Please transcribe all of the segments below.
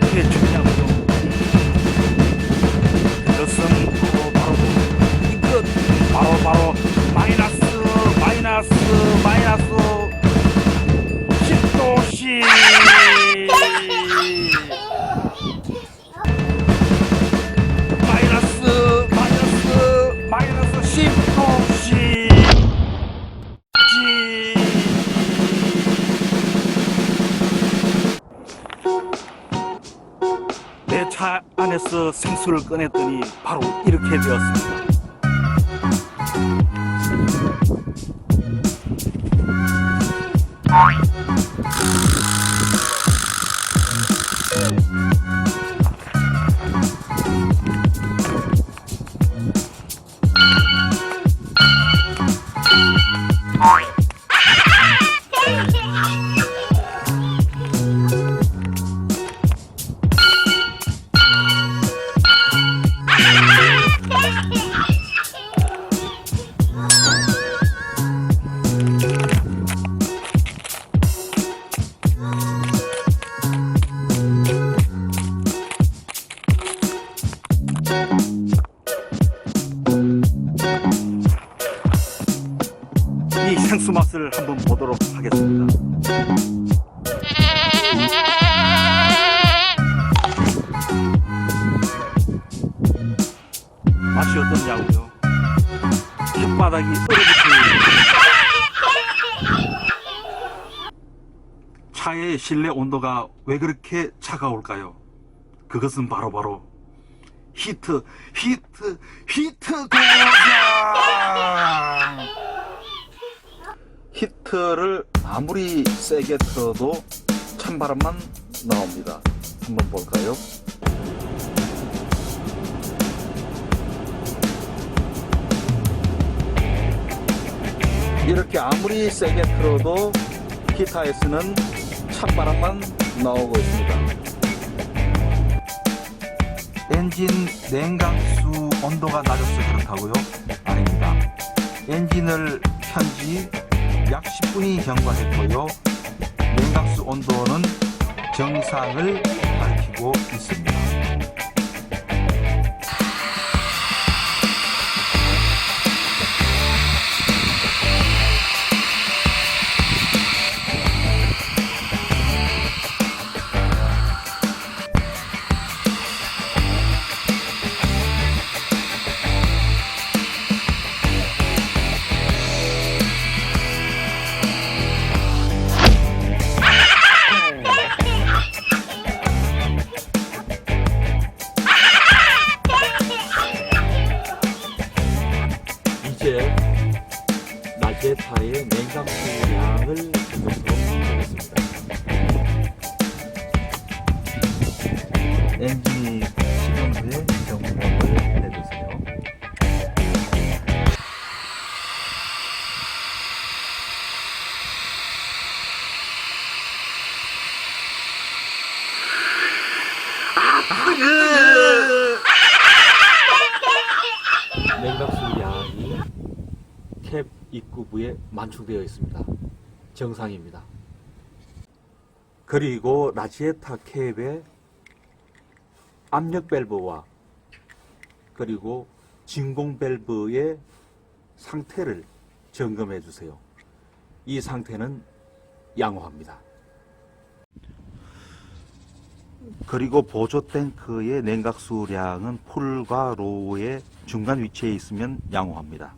그렇게 중 내차 안에서 생수를 꺼냈더니 바로 이렇게 되었습니다. 실내 온도가 왜 그렇게 차가울까요? 그것은 바로바로 히트, 히트, 히트 고장! 히트를 아무리 세게 틀어도 찬바람만 나옵니다. 한번 볼까요? 이렇게 아무리 세게 틀어도 히타에서는 찬바람만 나오고 있습니다. 엔진 냉각수 온도가 낮아서 그렇다고요? 아닙니다. 엔진을 켠지 약 10분이 경과했고요. 냉각수 온도는 정상을 밝히고 있습니다. 보도록 하겠습니다. 엔진이 시동 후에 경고음을 내주세요. 냉각수량이 캡 입구부에 만축되어 있습니다. 정상입니다. 그리고 라지에타 캡의 압력 밸브와 그리고 진공 밸브의 상태를 점검해 주세요. 이 상태는 양호합니다. 그리고 보조 탱크의 냉각 수량은 풀과 로우의 중간 위치에 있으면 양호합니다.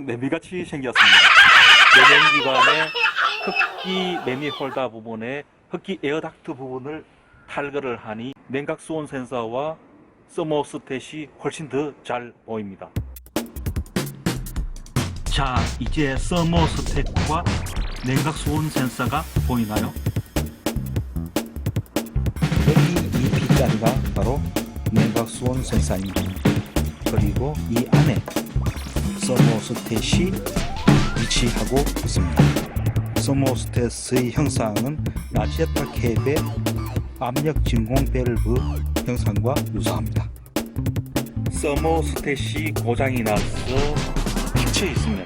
꼭 내비같이 생겼습니다. 내연기관의 흡기 매미 홀더 부분에 흡기 에어닥트 부분을 탈거를 하니 냉각 수온 센서와 서머스탯이 훨씬 더 잘 보입니다. 자, 이제 서머스탯과 냉각 수온 센서가 보이나요? 여기 이 빗자리가 바로 냉각 수온 센서입니다. 그리고 이 안에 서모스탯이 위치하고 있습니다. 서모스탯의 형상은 라제타 캡의 압력 진공 밸브 형상과 유사합니다. 서머스탯이 고장이 나서 닫혀 있으면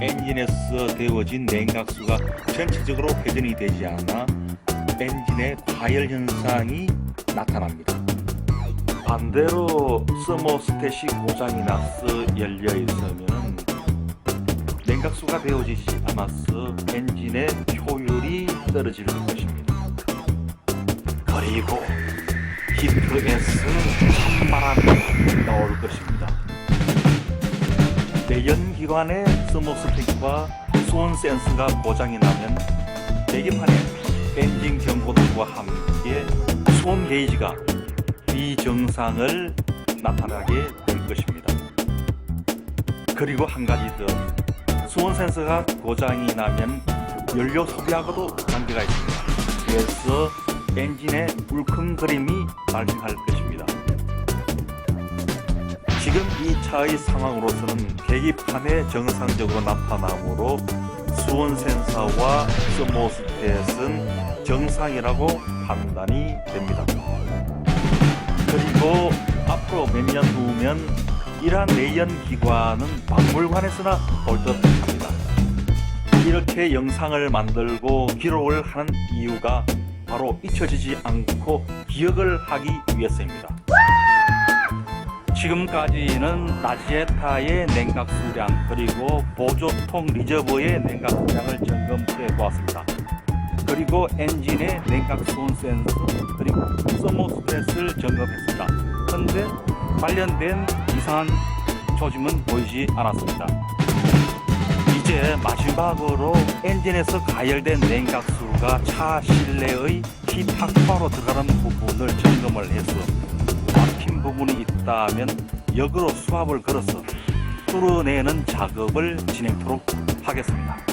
엔진에서 데워진 냉각수가 전체적으로 회전이 되지 않아 엔진의 과열 현상이 나타납니다. 반대로 서머스탯이 고장이 나서 열려 있으면 냉각수가 데워지지 않아서 엔진의 효율이 떨어질 것입니다. 그리고 히트에서 찬바람이 나올 것입니다. 내연기관의 서머스틱과 수온 센서가 고장이 나면 계기판에 엔진 경고등과 함께 수온 게이지가 비정상을 나타나게 될 것입니다. 그리고 한 가지 더 수온 센서가 고장이 나면 연료 소비하고도 관계가 있습니다. 그래서 엔진에 울컹거림이 발생할 것입니다. 지금 이 차의 상황으로서는 계기판에 정상적으로 나타나므로 수온 센서와 서모스탯은 정상이라고 판단이 됩니다. 그리고 앞으로 몇 년 후면 이러한 내연 기관은 박물관에서나 볼 듯합니다. 이렇게 영상을 만들고 기록을 하는 이유가 바로 잊혀지지 않고 기억을 하기 위해서입니다. 지금까지는 라지에타의 냉각 수량 그리고 보조통 리저버의 냉각 수량을 점검해 보았습니다. 그리고 엔진의 냉각 수온 센서 그리고 서머스탯을 점검했습니다. 그런데 관련된 이상한 조짐은 보이지 않았습니다. 이제 마지막으로 엔진에서 가열된 냉각수가 차 실내의 히탁파로 들어가는 부분을 점검을 해서 막힌 부분이 있다면 역으로 수압을 걸어서 뚫어내는 작업을 진행토록 하겠습니다.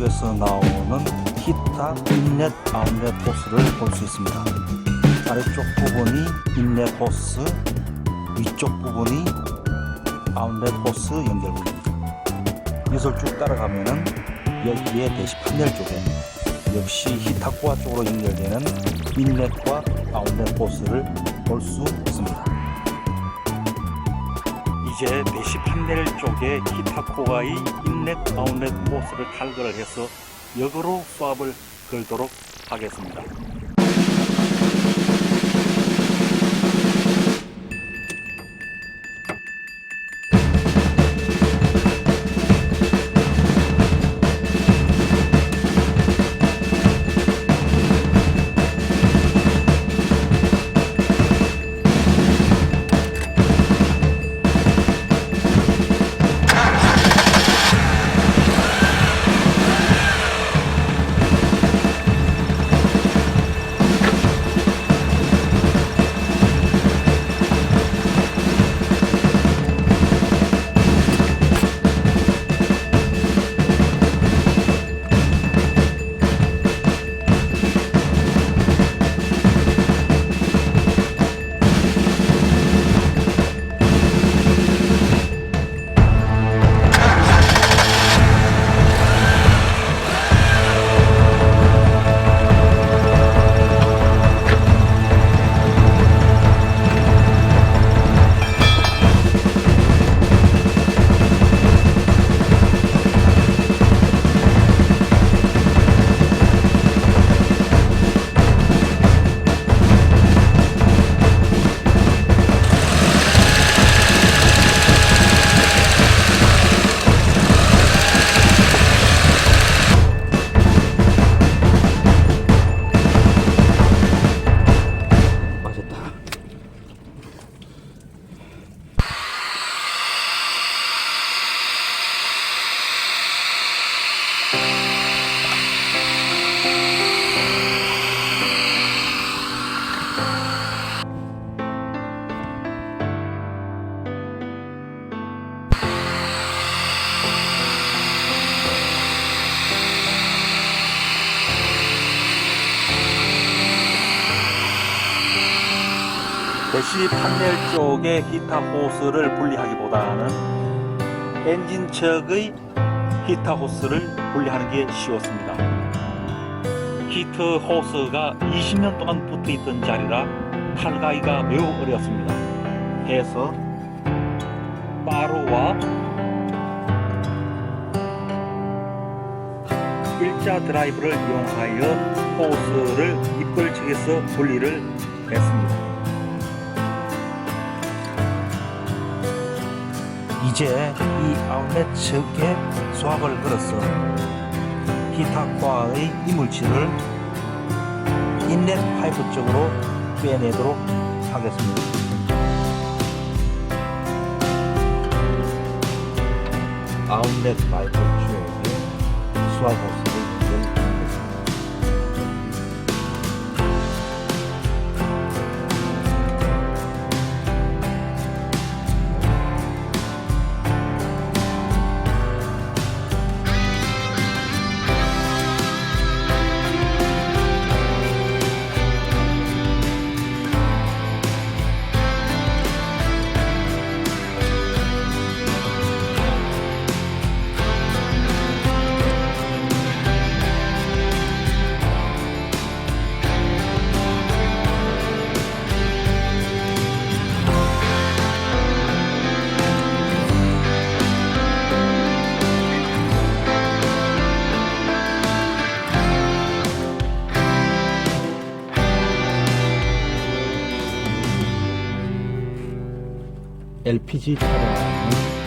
쪽에서 나오는 히타 인넷 아웃렛 호스를 볼 수 있습니다. 아래쪽 부분이 인넷 호스, 위쪽 부분이 아웃렛 호스 연결 부분입니다. 이것을 쭉 따라가면은 여기에 대시 판넬 쪽에 역시 히타코아 쪽으로 연결되는 인넷과 아웃렛 호스를 볼 수 있습니다. 이제 대시 판넬 쪽에 히타코가의 인넷 아웃렛 호스를 탈거를 해서 역으로 수압을 걸도록 하겠습니다. 쪽에 히타 호스를 분리하기보다는 엔진 측의 히타 호스를 분리하는 게 쉬웠습니다. 히트 호스가 20년 동안 붙어 있던 자리라 탈가이가 매우 어려웠습니다. 해서 빠루와 일자 드라이브를 이용하여 호스를 입걸 측에서 분리를 했습니다. 이제 이 아웃렛 측에 수압을 걸어서 히타과의 이물질을 인렛 파이프 쪽으로 빼내도록 하겠습니다. 아웃렛 파이프 쪽에 수압 호스 LPG 차량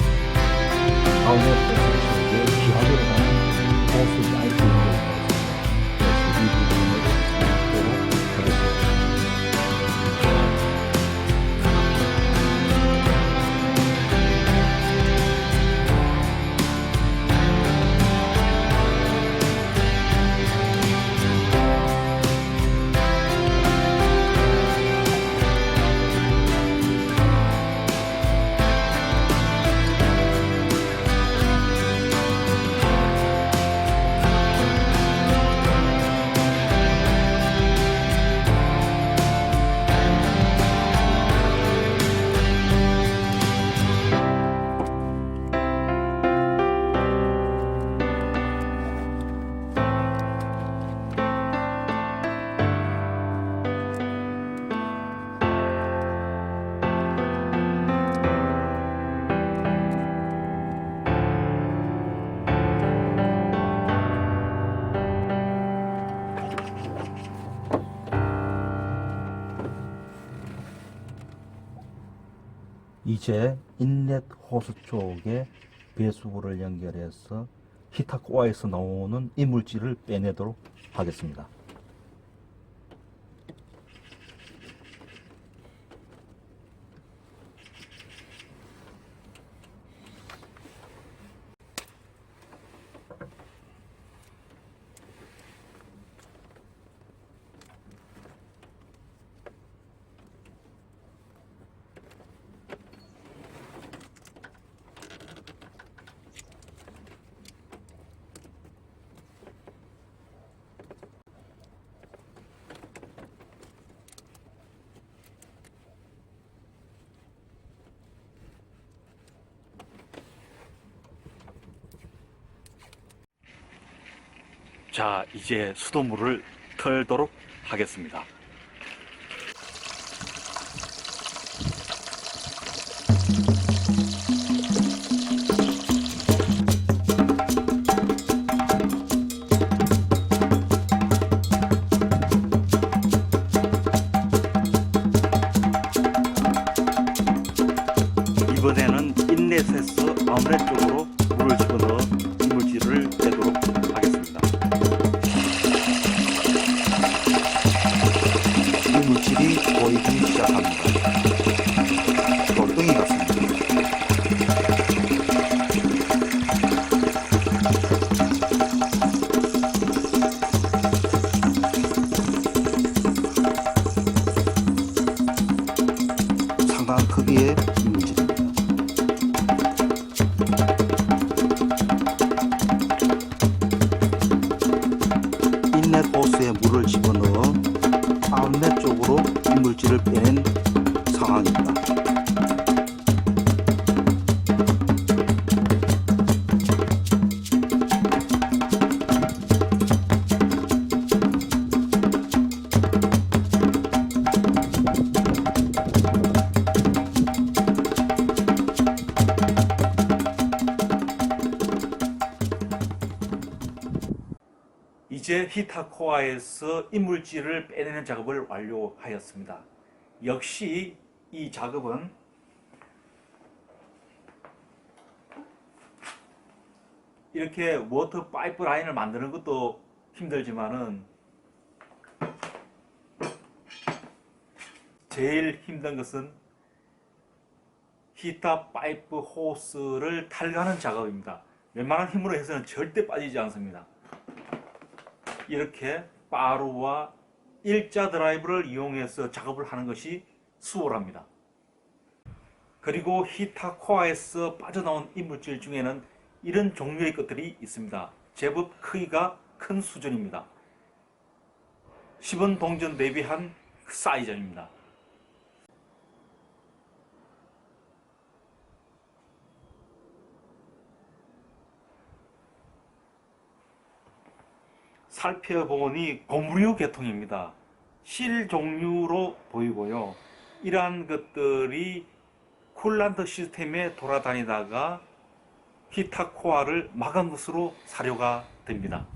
이제 인렛 호스 쪽에 배수구를 연결해서 히타코아에서 나오는 이물질을 빼내도록 하겠습니다. 자, 이제 수돗물을 털도록 하겠습니다. 상 코아에서 이물질을 빼내는 작업을 완료하였습니다. 역시 이 작업은 이렇게 워터 파이프 라인을 만드는 것도 힘들지만은 제일 힘든 것은 히타 파이프 호스를 탈가는 작업입니다. 웬만한 힘으로 해서는 절대 빠지지 않습니다. 이렇게 바루와 일자 드라이브를 이용해서 작업을 하는 것이 수월합니다. 그리고 히타 코어에서 빠져나온 이물질 중에는 이런 종류의 것들이 있습니다. 제법 크기가 큰 수준입니다. 10원 동전 대비 한 사이즈입니다. 살펴보니 고무류 계통입니다. 실 종류로 보이고요. 이러한 것들이 쿨란트 시스템에 돌아다니다가 히타코아를 막은 것으로 사료가 됩니다.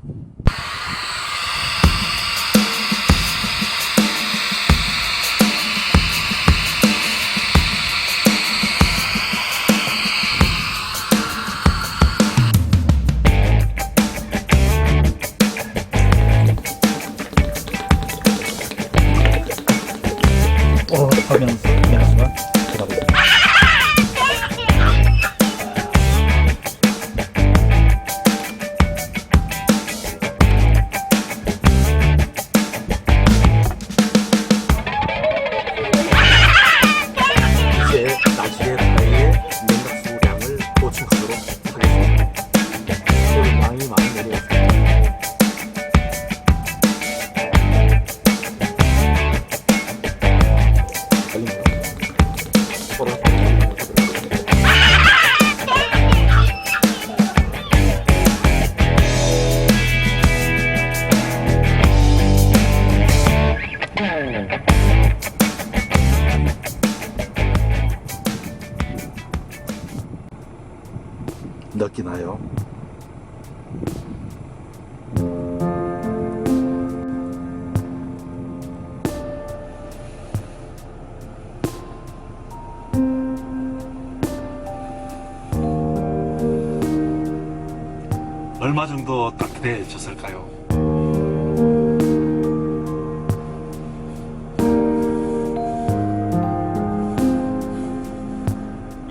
얼마 정도 따뜻해졌을까요?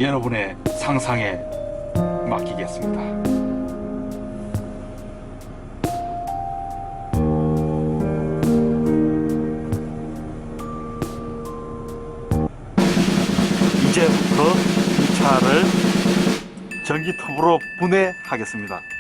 여러분의 상상에 맡기겠습니다. 이제부터 이 차를 전기톱으로 분해하겠습니다.